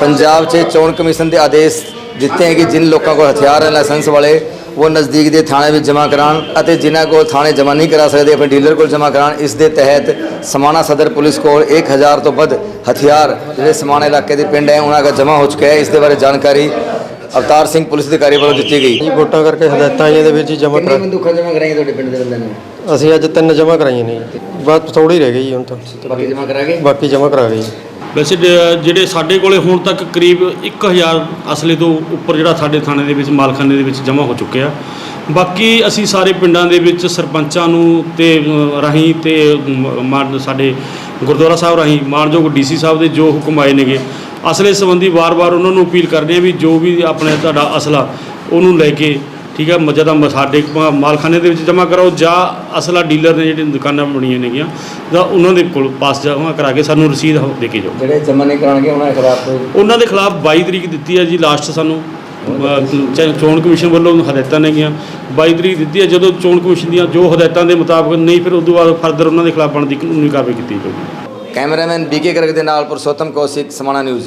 ਪੰਜਾਬ 'ਚ ਚੋਣ ਕਮਿਸ਼ਨ ਦੇ ਆਦੇਸ਼ ਦਿੱਤੇ ਹੈ ਕਿ ਜਿਨ ਲੋਕਾਂ ਕੋਲ ਹਥਿਆਰ ਹੈ ਲਾਇਸੈਂਸ ਵਾਲੇ ਉਹ ਨਜ਼ਦੀਕ ਦੇ ਥਾਣੇ ਵਿੱਚ ਜਮ੍ਹਾਂ ਕਰਾਉਣ ਅਤੇ ਜਿਨ੍ਹਾਂ ਕੋਲ ਥਾਣੇ ਜਮ੍ਹਾਂ ਨਹੀਂ ਕਰਾ ਸਕਦੇ ਆਪਣੇ ਡੀਲਰ ਕੋਲ ਜਮ੍ਹਾਂ ਕਰਾਉਣ। ਇਸ ਦੇ ਤਹਿਤ ਸਮਾਣਾ ਸਦਰ ਪੁਲਿਸ ਕੋਲ 1000 ਤੋਂ ਵੱਧ ਹਥਿਆਰ ਜਿਹੜੇ ਸਮਾਣਾ ਇਲਾਕੇ ਦੇ ਪਿੰਡ ਹੈ ਉਹਨਾਂ ਦਾ ਜਮ੍ਹਾਂ ਹੋ ਚੁੱਕਿਆ ਹੈ। ਇਸ ਦੇ ਬਾਰੇ ਜਾਣਕਾਰੀ ਅਵਤਾਰ ਸਿੰਘ ਪੁਲਿਸ ਅਧਿਕਾਰੀ ਵੱਲੋਂ ਦਿੱਤੀ ਗਈ। ਜੀ ਵੋਟਾਂ ਕਰਕੇ ਹਦਾਇਤਾਂ ਆਈਆਂ ਦੇ ਵਿੱਚ ਜਮ੍ਹਾਂ ਕਰਾ ਬੰਦੂਕਾਂ ਜਮ੍ਹਾਂ ਕਰਾਈਆਂ ਤੁਹਾਡੇ ਪਿੰਡ ਦੇ ਬੰਦਿਆਂ ਨੇ? ਅਸੀਂ ਅੱਜ ਤਿੰਨ ਜਮ੍ਹਾਂ ਕਰਾਈਆਂ ਨੇ ਬਸ ਥੋੜੀ ਰਹਿ ਗਈ ਹੁਣ ਤਾਂ। ਬਾਕੀ ਜਮ੍ਹਾਂ ਕਰਾ ਗਏ? ਬਾਕੀ ਜਮ੍ਹਾਂ ਕਰਾ ਗਏ ਵੈਸੇ ਜਿਹੜੇ ਸਾਡੇ ਕੋਲੇ ਹੁਣ ਤੱਕ ਕਰੀਬ 1000 ਅਸਲੇ ਤੋਂ ਉੱਪਰ ਜਿਹੜਾ ਸਾਡੇ ਥਾਣੇ ਦੇ ਵਿੱਚ, ਮਾਲਖਾਨੇ ਦੇ ਵਿੱਚ ਜਮ੍ਹਾਂ ਹੋ ਚੁੱਕਿਆ। ਬਾਕੀ ਅਸੀਂ ਸਾਰੇ ਪਿੰਡਾਂ ਦੇ ਵਿੱਚ ਸਰਪੰਚਾਂ ਨੂੰ ਤੇ ਰਾਹੀਂ ਤੇ ਮ- ਸਾਡੇ ਗੁਰਦੁਆਰਾ ਸਾਹਿਬ ਰਾਹੀਂ, ਮਾਨਯੋਗ ਡੀਸੀ ਸਾਹਿਬ ਦੇ ਜੋ ਹੁਕਮ ਆਏ ਨੇਗੇ, ਅਸਲੇ ਸੰਬੰਧੀ ਵਾਰ-ਵਾਰ ਉਹਨਾਂ ਨੂੰ ਅਪੀਲ ਕਰਦੇ ਆ ਵੀ ਜੋ ਵੀ ਆਪਣੇ ਤੁਹਾਡਾ ਅਸਲਾ, ਉਹਨੂੰ ਲੈ ਕੇ ਠੀਕ ਹੈ ਮ- ਜਦੋਂ ਮ- ਸਾਡੇ ਮਾਲਖਾਨੇ ਦੇ ਵਿੱਚ ਜਮ੍ਹਾਂ ਕਰਾਓ ਜਾਂ ਅਸਲਾ ਡੀਲਰ ਨੇ ਜਿਹੜੀਆਂ ਦੁਕਾਨਾਂ ਬਣੀਆਂ ਨੇਗੀਆਂ ਜਾਂ ਉਹਨਾਂ ਦੇ ਕੋਲ ਪਾਸ ਜਮ੍ਹਾਂ ਕਰਾ ਕੇ ਸਾਨੂੰ ਰਸੀਦ ਦੇ ਕੇ ਜਾਓ। ਜਿਹੜੇ ਜਮ੍ਹਾਂ ਨਹੀਂ ਕਰਾਉਣਗੇ ਉਹਨਾਂ ਦੇ ਖਿਲਾਫ ਉਹਨਾਂ ਦੇ ਖਿਲਾਫ 22 ਤਰੀਕ ਦਿੱਤੀ ਹੈ ਜੀ ਲਾਸਟ ਸਾਨੂੰ। ਚੋਣ ਕਮਿਸ਼ਨ ਵੱਲੋਂ ਹਦਾਇਤਾਂ ਨੇਗੀਆਂ। 22 ਤਰੀਕ ਦਿੱਤੀ ਹੈ ਜਦੋਂ ਚੋਣ ਕਮਿਸ਼ਨ ਦੀਆਂ ਜੋ ਹਦਾਇਤਾਂ ਦੇ ਮੁਤਾਬਕ ਨਹੀਂ ਫਿਰ ਉਦੋਂ ਬਾਅਦ ਫਰਦਰ ਉਹਨਾਂ ਦੇ ਖਿਲਾਫ ਬਣਦੀ ਕਾਨੂੰਨੀ ਕਾਰਵਾਈ ਕੀਤੀ ਜਾਊਗੀ। ਕੈਮਰਾਮੈਨ ਬੀਕੇ ਕਰਕ ਦੇ ਨਾਲ ਪੁਰਸ਼ੋਤਮ ਕੌਸ਼ਿਕ ਸਮਾਣਾ ਨਿਊਜ਼।